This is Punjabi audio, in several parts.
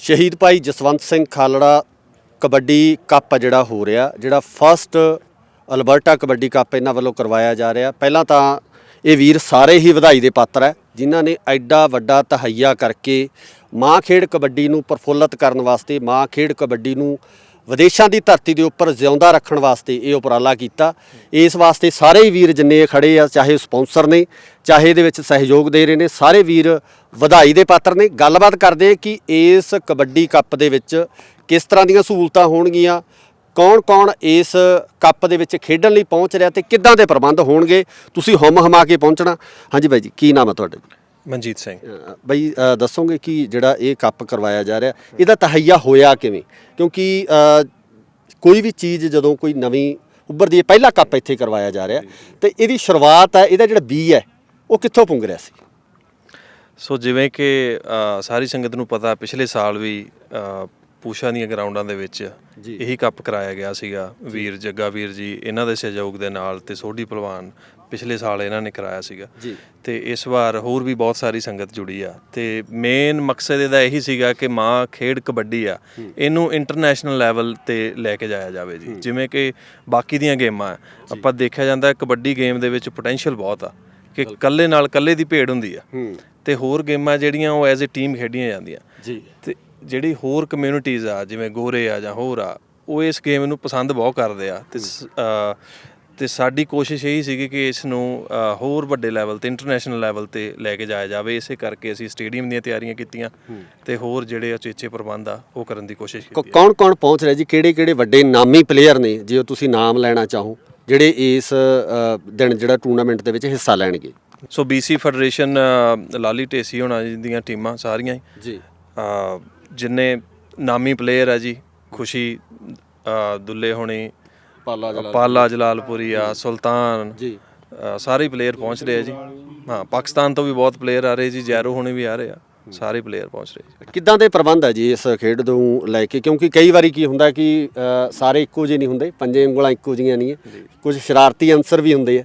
ਸ਼ਹੀਦ ਭਾਈ ਜਸਵੰਤ ਸਿੰਘ ਖਾਲੜਾ ਕਬੱਡੀ ਕੱਪ ਜਿਹੜਾ ਹੋ ਰਿਹਾ, ਜਿਹੜਾ ਫਸਟ ਅਲਬਰਟਾ ਕਬੱਡੀ ਕੱਪ ਇਹਨਾਂ ਵੱਲੋਂ ਕਰਵਾਇਆ ਜਾ ਰਿਹਾ। ਪਹਿਲਾਂ ਤਾਂ ਇਹ ਵੀਰ ਸਾਰੇ ਹੀ ਵਧਾਈ ਦੇ ਪਾਤਰ ਹੈ ਜਿਨ੍ਹਾਂ ਨੇ ਐਡਾ ਵੱਡਾ ਤਹਈਆ ਕਰਕੇ ਮਾਂ ਖੇਡ ਕਬੱਡੀ ਨੂੰ ਪ੍ਰਫੁੱਲਤ ਕਰਨ ਵਾਸਤੇ, ਮਾਂ ਖੇਡ ਕਬੱਡੀ ਨੂੰ ਵਿਦੇਸ਼ਾਂ ਦੀ ਧਰਤੀ ਦੇ ਉੱਪਰ ਜਿਉਂਦਾ ਰੱਖਣ ਵਾਸਤੇ ਇਹ ਉਪਰਾਲਾ ਕੀਤਾ। ਇਸ ਵਾਸਤੇ ਸਾਰੇ ਹੀ ਵੀਰ ਜਿੰਨੇ ਖੜੇ ਆ, ਚਾਹੇ ਸਪਾਂਸਰ ਨੇ ਚਾਹੇ ਇਹਦੇ ਵਿੱਚ ਸਹਿਯੋਗ ਦੇ ਰਹੇ ਨੇ ਸਾਰੇ ਵੀਰ ਵਧਾਈ ਦੇ ਪਾਤਰ ਨੇ। ਗੱਲਬਾਤ ਕਰਦੇ ਕਿ ਇਸ ਕਬੱਡੀ ਕੱਪ ਦੇ ਵਿੱਚ ਕਿਸ ਤਰ੍ਹਾਂ ਦੀਆਂ ਸਹੂਲਤਾਂ ਹੋਣਗੀਆਂ ਕੌਣ-ਕੌਣ ਇਸ ਕੱਪ ਦੇ ਵਿੱਚ ਖੇਡਣ ਲਈ ਪਹੁੰਚ ਰਿਹਾ ਤੇ ਕਿੱਦਾਂ ਦੇ ਪ੍ਰਬੰਧ ਹੋਣਗੇ ਤੁਸੀਂ ਹਮ ਹਮਾ ਕੇ ਪਹੁੰਚਣਾ। ਹਾਂਜੀ ਬਾਈ ਜੀ ਕੀ ਨਾਮ ਹੈ ਤੁਹਾਡਾ? ਮਨਜੀਤ ਸਿੰਘ। ਅ, ਬਈ ਅ, ਦੱਸੋਗੇ ਕਿ ਜਿਹੜਾ ਇਹ ਕੱਪ ਕਰਵਾਇਆ ਜਾ ਰਿਹਾ ਇਹਦਾ ਤਹਈਆ ਹੋਇਆ ਕਿਵੇਂ? ਕਿਉਂਕਿ ਅ, ਕੋਈ ਵੀ ਚੀਜ਼ ਜਦੋਂ ਕੋਈ ਨਵੀਂ ਉੱਭਰਦੀ ਹੈ ਪਹਿਲਾ ਕੱਪ ਇੱਥੇ ਕਰਵਾਇਆ ਜਾ ਰਿਹਾ। ਤੇ ਇਹਦੀ ਸ਼ੁਰੂਆਤ ਹੈ ਇਹਦਾ ਜਿਹੜਾ ਬੀ ਹੈ ਉਹ ਕਿੱਥੋਂ ਪੁੰਗ ਰਿਹਾ ਸੀ? ਸੋ ਜਿਵੇਂ ਕਿ ਸਾਰੀ ਸੰਗਤ ਨੂੰ ਪਤਾ ਪਿਛਲੇ ਸਾਲ ਵੀ ਪੂਸ਼ਾ ਦੀਆਂ ਗਰਾਊਂਡਾਂ ਦੇ ਵਿੱਚ। ਇਹੀ ਕੱਪ ਕਰਾਇਆ ਗਿਆ ਸੀਗਾ। ਵੀਰ ਜੱਗਾ ਵੀਰ ਜੀ ਇਹਨਾਂ ਦੇ ਸਹਿਯੋਗ ਦੇ ਨਾਲ ਤੇ ਸੋਢੀ ਪਹਿਲਵਾਨ ਪਿਛਲੇ ਸਾਲ ਇਹਨਾਂ ਨੇ ਕਰਾਇਆ ਸੀਗਾ। ਤੇ ਇਸ ਵਾਰ ਹੋਰ ਵੀ ਬਹੁਤ ਸਾਰੀ ਸੰਗਤ ਜੁੜੀ ਆ। ਤੇ ਮੇਨ ਮਕਸਦ ਇਹਦਾ ਇਹੀ ਸੀਗਾ ਕਿ ਮਾਂ ਖੇਡ ਕਬੱਡੀ ਆ ਇਹਨੂੰ ਇੰਟਰਨੈਸ਼ਨਲ ਲੈਵਲ ਤੇ ਲੈ ਕੇ ਜਾਇਆ ਜਾਵੇ ਜੀ। ਜਿਵੇਂ ਕਿ ਬਾਕੀ ਦੀਆਂ ਗੇਮਾਂ। ਆਪਾਂ ਦੇਖਿਆ ਜਾਂਦਾ ਕਬੱਡੀ ਗੇਮ ਦੇ ਵਿੱਚ ਪੋਟੈਂਸ਼ੀਅਲ ਬਹੁਤ ਆ। ਕਿ ਕੱਲੇ ਨਾਲ ਕੱਲੇ ਦੀ ਭੇਡ ਹੁੰਦੀ ਆ। ਤੇ ਹੋਰ ਗੇਮਾਂ ਜਿਹੜੀਆਂ ਉਹ ਐਜ਼ ਅ ਟੀਮ ਖੇਡੀਆਂ ਜਾਂਦੀਆਂ। ਜੀ। ਤੇ ਜਿਹੜੀ ਹੋਰ ਕਮਿਊਨਿਟੀਜ਼ ਆ ਜਿਵੇਂ ਗੋਰੇ ਆ ਜਾਂ ਹੋਰ ਆ ਉਹ ਇਸ ਗੇਮ ਨੂੰ ਪਸੰਦ ਬਹੁਤ ਕਰਦੇ ਆ। ਤੇ ਤੇ ਸਾਡੀ ਕੋਸ਼ਿਸ਼ ਇਹੀ ਸੀਗੀ ਕਿ ਇਸ ਨੂੰ ਹੋਰ ਵੱਡੇ ਲੈਵਲ ਤੇ ਇੰਟਰਨੈਸ਼ਨਲ ਲੈਵਲ ਤੇ ਲੈ ਕੇ ਜਾਇਆ ਜਾਵੇ। ਇਸੇ ਕਰਕੇ ਅਸੀਂ ਸਟੇਡੀਅਮ ਦੀਆਂ ਤਿਆਰੀਆਂ ਕੀਤੀਆਂ। ਤੇ ਹੋਰ ਜਿਹੜੇ ਉਚੇਚੇ ਪ੍ਰਬੰਧ ਆ ਉਹ ਕਰਨ ਦੀ ਕੋਸ਼ਿਸ਼ ਕੀਤੀ ਕੌਣ ਕੌਣ ਪਹੁੰਚ ਰਿਹਾ ਜੀ? ਕਿਹੜੇ ਕਿਹੜੇ ਵੱਡੇ ਨਾਮੀ ਪਲੇਅਰ ਨੇ ਜੇ ਤੁਸੀਂ ਨਾਮ ਲੈਣਾ ਚਾਹੋ? ਜਿਹੜੇ ਇਸ ਦਿਨ ਜਿਹੜਾ ਟੂਰਨਾਮੈਂਟ ਦੇ ਵਿੱਚ ਹਿੱਸਾ ਲੈਣਗੇ। So BC federation Lali Dhesi ਹੋਣਾ ਜੀ ਦੀਆਂ ਟੀਮਾਂ ਸਾਰੀਆਂ ਜੀ। ਜਿੰਨੇ ਨਾਮੀ ਪਲੇਅਰ ਆ ਜੀ ਖੁਸ਼ੀ ਦੁੱਲੇ ਹੋਣੀ ਪਾਲਾ ਪਾਲਾ ਜਲਾਲਪੁਰੀ ਆ ਸੁਲਤਾਨ ਜੀ। ਸਾਰੇ ਪਲੇਅਰ ਪਹੁੰਚ ਰਹੇ ਆ ਜੀ। ਹਾਂ ਪਾਕਿਸਤਾਨ ਤੋਂ ਵੀ ਬਹੁਤ ਪਲੇਅਰ ਆ ਰਹੇ ਜੀ ਜੈਰੋ ਹੁਣੇ ਵੀ ਆ ਰਹੇ ਆ। ਸਾਰੇ ਪਲੇਅਰ ਪਹੁੰਚ ਰਹੇ ਜੀ ਕਿੱਦਾਂ ਦੇ ਪ੍ਰਬੰਧ ਹੈ ਜੀ ਇਸ ਖੇਡ ਨੂੰ ਲੈ ਕੇ? ਕਿਉਂਕਿ ਕਈ ਵਾਰੀ ਕੀ ਹੁੰਦਾ ਕਿ ਅ, ਸਾਰੇ ਇੱਕੋ ਜਿਹੇ ਨਹੀਂ ਹੁੰਦੇ ਪੰਜੇ ਉਂਗਲਾਂ ਇੱਕੋ ਜਿਹੀਆਂ ਨਹੀਂ ਹੈ। ਕੁਝ ਸ਼ਰਾਰਤੀ ਅੰਸਰ ਵੀ ਹੁੰਦੇ ਆ।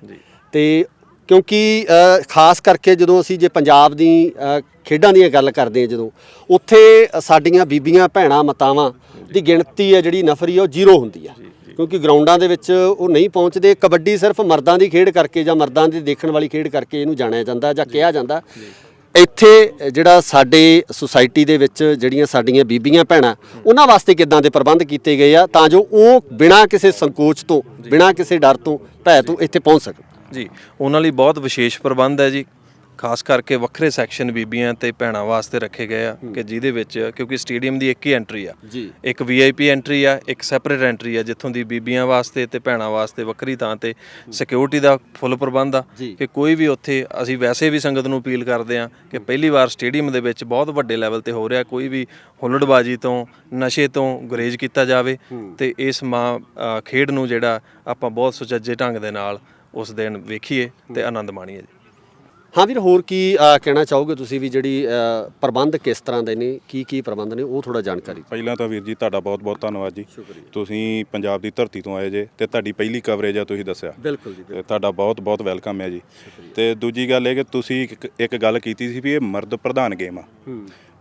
ਤੇ ਕਿਉਂਕਿ ਅ, ਖਾਸ ਕਰਕੇ ਜਦੋਂ ਅਸੀਂ ਜੇ ਪੰਜਾਬ ਦੀ ਅ, ਖੇਡਾਂ ਦੀਆਂ ਗੱਲ ਕਰਦੇ ਹਾਂ ਜਦੋਂ ਉੱਥੇ ਸਾਡੀਆਂ ਬੀਬੀਆਂ ਭੈਣਾਂ ਮਾਤਾਵਾਂ ਦੀ ਗਿਣਤੀ ਹੈ ਜਿਹੜੀ ਨਫਰੀ ਆ, ਉਹ ਜ਼ੀਰੋ ਹੁੰਦੀ ਆ। ਕਿਉਂਕਿ ਗਰਾਊਂਡਾਂ ਦੇ ਵਿੱਚ ਉਹ ਨਹੀਂ ਪਹੁੰਚਦੇ ਕਬੱਡੀ ਸਿਰਫ ਮਰਦਾਂ ਦੀ ਖੇਡ ਕਰਕੇ ਜਾਂ ਮਰਦਾਂ ਦੀ ਦੇਖਣ ਵਾਲੀ ਖੇਡ ਕਰਕੇ ਇਹਨੂੰ ਜਾਣਿਆ ਜਾਂਦਾ ਜਾਂ ਕਿਹਾ ਜਾਂਦਾ। ਇੱਥੇ ਜਿਹੜਾ ਸਾਡੇ ਸੁਸਾਇਟੀ ਦੇ ਵਿੱਚ ਜਿਹੜੀਆਂ ਸਾਡੀਆਂ ਬੀਬੀਆਂ ਭੈਣਾਂ ਉਹਨਾਂ ਵਾਸਤੇ ਕਿੱਦਾਂ ਦੇ ਪ੍ਰਬੰਧ ਕੀਤੇ ਗਏ ਆ ਤਾਂ ਜੋ ਉਹ ਬਿਨਾਂ ਕਿਸੇ ਸੰਕੋਚ ਤੋਂ ਬਿਨਾਂ ਕਿਸੇ ਡਰ ਤੋਂ ਭੈ ਤੋਂ ਇੱਥੇ ਪਹੁੰਚ ਸਕਣ? ਜੀ ਉਹਨਾਂ ਲਈ ਬਹੁਤ ਵਿਸ਼ੇਸ਼ ਪ੍ਰਬੰਧ ਹੈ ਜੀ। ਖਾਸ ਕਰਕੇ ਵੱਖਰੇ ਸੈਕਸ਼ਨ ਬੀਬੀਆਂ ਤੇ ਭੈਣਾਂ ਵਾਸਤੇ ਰੱਖੇ ਗਏ ਆ ਕਿ ਜਿਹਦੇ ਵਿੱਚ ਕਿਉਂਕਿ ਸਟੇਡੀਅਮ ਦੀ ਇੱਕ ਹੀ ਐਂਟਰੀ ਆ। ਜੀ। ਇੱਕ ਵੀਆਈਪੀ ਐਂਟਰੀ ਆ ਇੱਕ ਸੈਪਰੇਟ ਐਂਟਰੀ ਆ ਜਿੱਥੋਂ ਦੀ ਬੀਬੀਆਂ ਵਾਸਤੇ ਤੇ ਭੈਣਾਂ ਵਾਸਤੇ ਵੱਖਰੀ ਥਾਂ ਤੇ ਸਿਕਿਉਰਿਟੀ ਦਾ ਫੁੱਲ ਪ੍ਰਬੰਧ ਆ। ਕਿ ਕੋਈ ਵੀ ਉੱਥੇ ਅਸੀਂ ਵੈਸੇ ਵੀ ਸੰਗਤ ਨੂੰ ਅਪੀਲ ਕਰਦੇ ਆ ਕਿ ਪਹਿਲੀ ਵਾਰ ਸਟੇਡੀਅਮ ਦੇ ਵਿੱਚ ਬਹੁਤ ਵੱਡੇ ਲੈਵਲ ਤੇ ਹੋ ਰਿਹਾ ਕੋਈ ਵੀ ਹੁੱਲੜਬਾਜੀ ਤੋਂ ਨਸ਼ੇ ਤੋਂ ਗੁਰੇਜ਼ ਕੀਤਾ ਜਾਵੇ ਤੇ ਇਸ ਮਾਂ ਖੇਡ ਨੂੰ ਜਿਹੜਾ ਆਪਾਂ ਬਹੁਤ ਸੁਚੱਜੇ ਢੰਗ ਦੇ ਨਾਲ ਉਸ ਦਿਨ ਵੇਖੀਏ ਤੇ ਆਨੰਦ ਮਾਣੀਏ ਹਾਂ ਵੀਰ ਹੋਰ ਕੀ ਅ, ਕਹਿਣਾ ਚਾਹੋਗੇ ਤੁਸੀਂ ਵੀ ਜਿਹੜੀ ਅ, ਪ੍ਰਬੰਧ ਕਿਸ ਤਰ੍ਹਾਂ ਦੇ ਨੇ ਕੀ ਕੀ ਪ੍ਰਬੰਧ ਨੇ ਉਹ ਥੋੜਾ ਜਾਣਕਾਰੀ ਪਹਿਲਾਂ ਤਾਂ ਵੀਰ ਜੀ ਤੁਹਾਡਾ ਬਹੁਤ-ਬਹੁਤ ਧੰਨਵਾਦ ਜੀ। ਤੁਸੀਂ ਪੰਜਾਬ ਦੀ ਧਰਤੀ ਤੋਂ ਆਏ ਜੇ ਤੇ ਤੁਹਾਡੀ ਪਹਿਲੀ ਕਵਰੇਜ ਆ ਤੁਸੀਂ ਦੱਸਿਆ। ਬਿਲਕੁਲ ਜੀ ਤੇ ਤੁਹਾਡਾ ਬਹੁਤ-ਬਹੁਤ ਵੈਲਕਮ ਹੈ ਜੀ। ਤੇ ਦੂਜੀ ਗੱਲ ਇਹ ਕਿ ਤੁਸੀਂ ਇੱਕ- ਇੱਕ ਗੱਲ ਕੀਤੀ ਸੀ ਵੀ ਇਹ ਮਰਦ ਪ੍ਰਧਾਨ ਗੇਮ ਆ।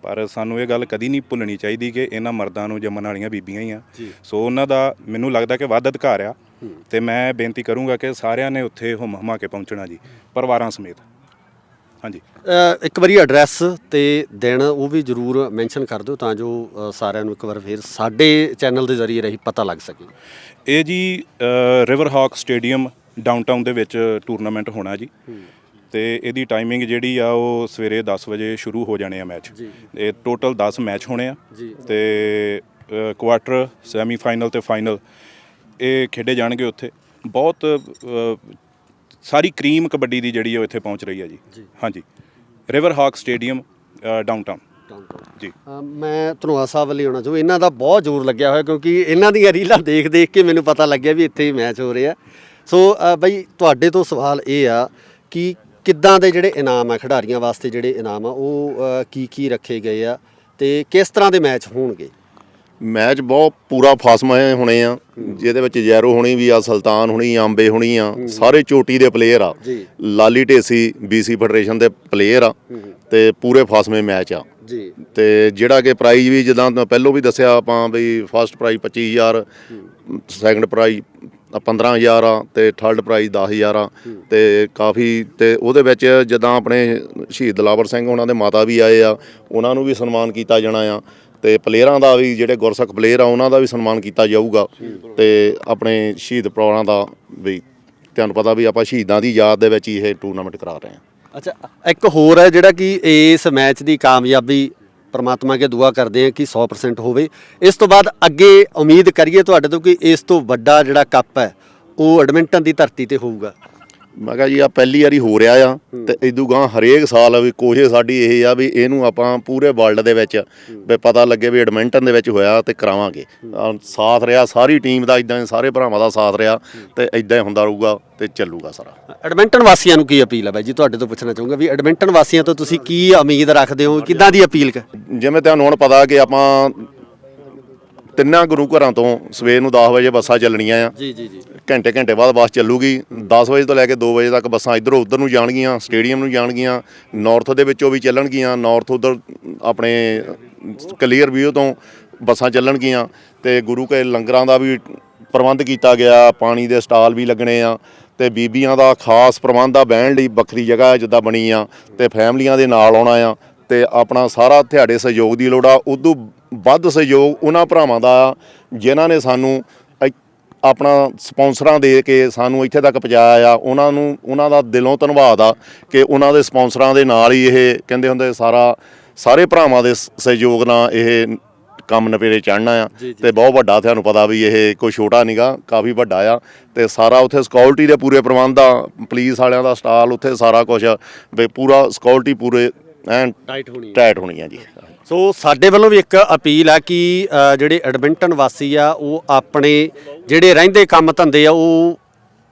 ਪਰ ਸਾਨੂੰ ਇਹ ਗੱਲ ਕਦੀ ਨਹੀਂ ਭੁੱਲਣੀ ਚਾਹੀਦੀ ਕਿ ਇਹਨਾਂ ਮਰਦਾਂ ਨੂੰ ਜੰਮਣ ਵਾਲੀਆਂ ਬੀਬੀਆਂ ਹੀ ਆ। ਸੋ ਉਹਨਾਂ ਦਾ ਮੈਨੂੰ ਲੱਗਦਾ ਕਿ ਵੱਧ ਅਧਿਕਾਰ ਆ। ਤੇ ਮੈਂ ਬੇਨਤੀ ਕਰੂੰਗਾ ਕਿ ਸਾਰਿਆਂ ਨੇ ਉੱਥੇ ਹੁਮ ਹਮਾ ਕੇ ਪਹੁੰਚਣਾ ਜੀ ਪਰਿਵਾਰਾਂ ਸਮੇਤ। ਹਾਂਜੀ। ਇੱਕ ਵਾਰੀ ਐਡਰੈਸ ਤੇ ਦਿਨ ਉਹ ਵੀ ਜਰੂਰ ਮੈਂਸ਼ਨ ਕਰ ਦਿਓ ਤਾਂ ਜੋ ਸਾਰਿਆਂ ਨੂੰ ਇੱਕ ਵਾਰ ਫੇਰ ਸਾਡੇ ਚੈਨਲ ਦੇ ਜ਼ਰੀਏ ਰਹੀ ਪਤਾ ਲੱਗ ਸਕੇ। ਇਹ ਜੀ ਰਿਵਰ ਹਾਕ ਸਟੇਡੀਅਮ ਡਾਊਨਟਾਊਨ ਦੇ ਵਿੱਚ ਟੂਰਨਾਮੈਂਟ ਹੋਣਾ ਜੀ। ਤੇ ਇਹਦੀ ਟਾਈਮਿੰਗ ਜਿਹੜੀ ਆ ਉਹ ਸਵੇਰੇ 10 ਵਜੇ ਸ਼ੁਰੂ ਹੋ ਜਾਣੇ ਆ ਮੈਚ। ਇਹ ਟੋਟਲ 10 ਮੈਚ ਹੋਣੇ ਆ। ਤੇ ਕੁਆਟਰ ਸੈਮੀਫਾਈਨਲ ਤੇ ਫਾਈਨਲ ਇਹ ਖੇਡੇ ਜਾਣਗੇ ਉੱਥੇ। ਬਹੁਤ ਸਾਰੀ ਕਰੀਮ ਕਬੱਡੀ ਦੀ ਜਿਹੜੀ ਉਹ ਇੱਥੇ ਪਹੁੰਚ ਰਹੀ ਆ ਜੀ। ਹਾਂਜੀ। ਰਿਵਰ ਹਾਕ ਸਟੇਡੀਅਮ ਡਾਊਨਟਾਊਨ ਜੀ। ਮੈਂ ਧਨੋਆ ਸਾਹਿਬ ਵੱਲ ਹੀ ਆਉਣਾ ਚਾਹੂੰ ਇਹਨਾਂ ਦਾ ਬਹੁਤ ਜ਼ੋਰ ਲੱਗਿਆ ਹੋਇਆ ਕਿਉਂਕਿ ਇਹਨਾਂ ਦੀਆਂ ਰੀਲਾਂ ਦੇਖ ਦੇਖ ਕੇ ਮੈਨੂੰ ਪਤਾ ਲੱਗਿਆ ਵੀ ਇੱਥੇ ਹੀ ਮੈਚ ਹੋ ਰਿਹਾ। ਸੋ ਬਈ ਤੁਹਾਡੇ ਤੋਂ ਸਵਾਲ ਇਹ ਆ ਕਿ ਕਿੱਦਾਂ ਦੇ ਜਿਹੜੇ ਇਨਾਮ ਆ ਖਿਡਾਰੀਆਂ ਵਾਸਤੇ ਜਿਹੜੇ ਇਨਾਮ ਆ ਉਹ ਕੀ ਕੀ ਰੱਖੇ ਗਏ ਆ ਤੇ ਕਿਸ ਤਰ੍ਹਾਂ ਦੇ ਮੈਚ ਹੋਣਗੇ? ਮੈਚ ਬਹੁਤ ਪੂਰਾ ਫਾਸਮਾ ਹੋਣੇ ਆ। ਜਿਹਦੇ ਵਿੱਚ ਜੈਰੋ ਹੋਣੀ ਵੀ ਆ ਸੁਲਤਾਨ ਹੋਣੀ ਆਂਬੇ ਹੋਣੀ ਆ ਸਾਰੇ ਚੋਟੀ ਦੇ ਪਲੇਅਰ ਆ। ਲਾਲੀ ਢੇਸੀ ਬੀਸੀ ਫੈਡਰੇਸ਼ਨ ਦੇ ਪਲੇਅਰ ਆ ਤੇ ਪੂਰੇ ਫਾਸਮੇ ਮੈਚ ਆ। ਜੀ। ਤੇ ਜਿਹੜਾ ਕਿ ਪ੍ਰਾਈਜ਼ ਵੀ ਜਿੱਦਾਂ ਪਹਿਲੋਂ ਵੀ ਦੱਸਿਆ ਆਪਾਂ ਵੀ ਫਸਟ ਪ੍ਰਾਈਜ਼ 25000 ਸੈਕੰਡ ਪ੍ਰਾਈਜ਼ 15000 ਆ ਤੇ ਥਰਡ ਪ੍ਰਾਈਜ਼ 10000 ਆ। ਤੇ ਕਾਫੀ ਤੇ ਉਹਦੇ ਵਿੱਚ ਜਿੱਦਾਂ ਆਪਣੇ ਸ਼ਹੀਦ ਦਲਾਵਰ ਸਿੰਘ ਉਹਨਾਂ ਦੇ ਮਾਤਾ ਵੀ ਆਏ ਆ ਉਹਨਾਂ ਨੂੰ ਵੀ ਸਨਮਾਨ ਕੀਤਾ ਜਾਣਾ ਆ। ਤੇ ਪਲੇਅਰਾਂ ਦਾ ਵੀ ਜਿਹੜੇ ਗੁਰਸਿੱਖ ਪਲੇਅਰ ਆ ਉਹਨਾਂ ਦਾ ਵੀ ਸਨਮਾਨ ਕੀਤਾ ਜਾਊਗਾ। ਤੇ ਆਪਣੇ ਸ਼ਹੀਦ ਪਰਿਵਾਰਾਂ ਦਾ ਵੀ ਤੁਹਾਨੂੰ ਪਤਾ ਵੀ ਆਪਾਂ ਸ਼ਹੀਦਾਂ ਦੀ ਯਾਦ ਦੇ ਵਿੱਚ ਹੀ ਇਹ ਟੂਰਨਾਮੈਂਟ ਕਰਾ ਰਹੇ ਹਾਂ ਅੱਛਾ ਇੱਕ ਹੋਰ ਹੈ ਜਿਹੜਾ ਕਿ ਇਸ ਮੈਚ ਦੀ ਕਾਮਯਾਬੀ ਪਰਮਾਤਮਾ ਅੱਗੇ ਦੁਆ ਕਰਦੇ ਹਾਂ ਕਿ 100% ਹੋਵੇ। ਇਸ ਤੋਂ ਬਾਅਦ ਅੱਗੇ ਉਮੀਦ ਕਰੀਏ ਤੁਹਾਡੇ ਤੋਂ ਕਿ ਇਸ ਤੋਂ ਵੱਡਾ ਜਿਹੜਾ ਕੱਪ ਹੈ, ਉਹ ਐਡਮਿੰਟਨ ਦੀ ਧਰਤੀ ਤੇ ਹੋਊਗਾ। ਮੈਂ ਕਿਹਾ ਜੀ ਆ ਪਹਿਲੀ ਵਾਰੀ ਹੋ ਰਿਹਾ ਆ ਤੇ ਇਦੋਂ ਗਾਂ ਹਰੇਕ ਸਾਲ ਵੀ ਕੋਸ਼ਿਸ਼ ਸਾਡੀ ਇਹ ਆ ਵੀ ਇਹਨੂੰ ਆਪਾਂ ਪੂਰੇ ਵਰਲਡ ਦੇ ਵਿੱਚ ਵੀ ਪਤਾ ਲੱਗੇ ਵੀ ਐਡਮਿੰਟਨ ਦੇ ਵਿੱਚ ਹੋਇਆ ਤੇ ਕਰਾਵਾਂਗੇ। ਸਾਥ ਰਿਹਾ ਸਾਰੀ ਟੀਮ ਦਾ ਇਦਾਂ ਸਾਰੇ ਭਰਾਵਾਂ ਦਾ ਸਾਥ ਰਿਹਾ ਤੇ ਇਦਾਂ ਹੀ ਹੁੰਦਾ ਰਹੂਗਾ ਤੇ ਚੱਲੂਗਾ ਸਾਰਾ। ਐਡਮਿੰਟਨ ਵਾਸੀਆਂ ਨੂੰ ਕੀ ਅਪੀਲ ਹੈ ਬਾਈ? ਜੀ ਤੁਹਾਡੇ ਤੋਂ ਪੁੱਛਣਾ ਚਾਹੂੰਗਾ ਵੀ ਐਡਮਿੰਟਨ ਵਾਸੀਆਂ ਤੋਂ ਤੁਸੀਂ ਕੀ ਉਮੀਦ ਰੱਖਦੇ ਹੋ? ਕਿੱਦਾਂ ਦੀ ਅਪੀਲ ਜਿਵੇਂ ਤੁਹਾਨੂੰ ਹੁਣ ਪਤਾ ਕਿ ਆਪਾਂ ਤਿੰਨਾਂ ਗੁਰੂ ਘਰਾਂ ਤੋਂ ਸਵੇਰ ਨੂੰ 10 ਵਜੇ ਬੱਸਾਂ ਚੱਲਣੀਆਂ ਆ। ਜੀ ਜੀ ਜੀ। ਘੰਟੇ ਘੰਟੇ ਬਾਅਦ ਬੱਸ ਚੱਲੂਗੀ। 10 ਵਜੇ ਤੋਂ ਲੈ ਕੇ 2 ਵਜੇ ਤੱਕ ਬੱਸਾਂ ਇਧਰੋਂ ਉਧਰ ਨੂੰ ਜਾਣਗੀਆਂ ਸਟੇਡੀਅਮ ਨੂੰ ਜਾਣਗੀਆਂ ਨਾਰਥ ਦੇ ਵਿੱਚੋਂ ਵੀ ਚੱਲਣਗੀਆਂ ਨਾਰਥ ਉਧਰ ਆਪਣੇ ਕਲੀਅਰ ਵੀਓ ਤੋਂ ਬੱਸਾਂ ਚੱਲਣਗੀਆਂ ਤੇ ਗੁਰੂ ਕੇ ਲੰਗਰਾਂ ਦਾ ਵੀ ਪ੍ਰਬੰਧ ਕੀਤਾ ਗਿਆ ਪਾਣੀ ਦੇ ਸਟਾਲ ਵੀ ਲੱਗਣੇ ਆ ਤੇ ਬੀਬੀਆਂ ਦਾ ਖਾਸ ਪ੍ਰਬੰਧ ਆ ਬਹਿਣ ਲਈ ਵੱਖਰੀ ਜਗ੍ਹਾ ਜਿੱਦਾਂ ਬਣੀ ਆ ਤੇ ਫੈਮਲੀਆਂ ਦੇ ਨਾਲ ਆਉਣਾ ਆ ਤੇ ਆਪਣਾ ਸਾਰਾ ਤੁਹਾਡੇ ਸਹਿਯੋਗ ਦੀ ਲੋੜ ਆ। ਉਦੋਂ ਵੱਧ ਸਹਿਯੋਗ ਉਹਨਾਂ ਭਰਾਵਾਂ ਦਾ ਜਿਨ੍ਹਾਂ ਨੇ ਸਾਨੂੰ ਆਪਣਾ ਸਪਾਂਸਰਾਂ ਦੇ ਕੇ ਸਾਨੂੰ ਇੱਥੇ ਤੱਕ ਪਹੁੰਚਾਇਆ ਆ। ਉਹਨਾਂ ਨੂੰ ਉਹਨਾਂ ਦਾ ਦਿਲੋਂ ਧੰਨਵਾਦ ਆ ਕਿ ਉਹਨਾਂ ਦੇ ਸਪਾਂਸਰਾਂ ਦੇ ਨਾਲ ਹੀ ਇਹ ਕਹਿੰਦੇ ਹੁੰਦੇ ਸਾਰਾ ਸਾਰੇ ਭਰਾਵਾਂ ਦੇ ਸਹਿਯੋਗ ਨਾਲ ਇਹ ਕੰਮ ਨਪੇਰੇ ਚੜ੍ਹਨਾ ਆ। ਤੇ ਬਹੁਤ ਵੱਡਾ ਤੁਹਾਨੂੰ ਪਤਾ ਵੀ ਇਹ ਕੋਈ ਛੋਟਾ ਨਹੀਂਗਾ ਕਾਫੀ ਵੱਡਾ ਆ। ਤੇ ਸਾਰਾ ਉੱਥੇ ਸਿਕਿਉਰਿਟੀ ਦੇ ਪੂਰੇ ਪ੍ਰਬੰਧ ਆ ਪੁਲਿਸ ਵਾਲਿਆਂ ਦਾ ਸਟਾਲ ਉੱਥੇ ਸਾਰਾ ਕੁਝ ਵੀ ਪੂਰਾ ਸਿਕਿਉਰਿਟੀ ਪੂਰੇ ਐਨ ਟਾਈਟ ਹੋਣੀ ਟਾਈਟ ਹੋਣੀ ਆ ਜੀ। ਸੋ ਸਾਡੇ ਵੱਲੋਂ ਵੀ ਇੱਕ ਅਪੀਲ ਆ ਕਿ ਅ, ਜਿਹੜੇ ਐਡਮਿੰਟਨ ਵਾਸੀ ਆ ਉਹ ਆਪਣੇ ਜਿਹੜੇ ਰਹਿੰਦੇ ਕੰਮ ਧੰਦੇ ਆ ਉਹ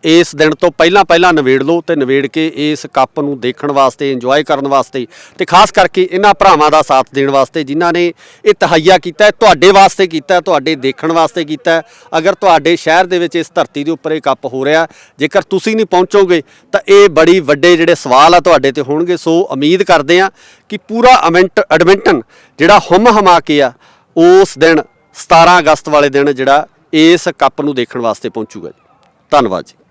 ਇਸ ਦਿਨ ਤੋਂ ਪਹਿਲਾਂ ਪਹਿਲਾਂ ਨਵੇੜ ਲਓ ਤੇ ਨਵੇੜ ਕੇ ਇਸ ਕੱਪ ਨੂੰ ਦੇਖਣ ਵਾਸਤੇ ਇੰਜੋਏ ਕਰਨ ਵਾਸਤੇ ਤੇ ਖਾਸ ਕਰਕੇ ਇਹਨਾਂ ਭਰਾਵਾਂ ਦਾ ਸਾਥ ਦੇਣ ਵਾਸਤੇ ਜਿਨ੍ਹਾਂ ਨੇ ਇਹ ਤਹਈਆ ਕੀਤਾ ਤੁਹਾਡੇ ਵਾਸਤੇ ਕੀਤਾ ਤੁਹਾਡੇ ਦੇਖਣ ਵਾਸਤੇ ਕੀਤਾ ਅਗਰ ਤੁਹਾਡੇ ਸ਼ਹਿਰ ਦੇ ਵਿੱਚ ਇਸ ਧਰਤੀ ਦੇ ਉੱਪਰ ਇਹ ਕੱਪ ਹੋ ਰਿਹਾ ਜੇਕਰ ਤੁਸੀਂ ਨਹੀਂ ਪਹੁੰਚੋਗੇ ਤਾਂ ਇਹ ਬੜੀ ਵੱਡੇ ਜਿਹੜੇ ਸਵਾਲ ਆ ਤੁਹਾਡੇ ਤੇ ਹੋਣਗੇ। ਸੋ ਉਮੀਦ ਕਰਦੇ ਆ ਕਿ ਪੂਰਾ ਅਮੈਂਟ, ਐਡਮਿੰਟਨ ਜਿਹੜਾ ਹੁਮ ਹਮਾ ਕੇ ਆ, ਉਸ ਦਿਨ 17 ਅਗਸਤ ਵਾਲੇ ਦਿਨ ਜਿਹੜਾ ਇਸ ਕੱਪ ਨੂੰ ਦੇਖਣ ਵਾਸਤੇ ਪਹੁੰਚੂਗਾ ਜੀ। ਧੰਨਵਾਦ ਜੀ।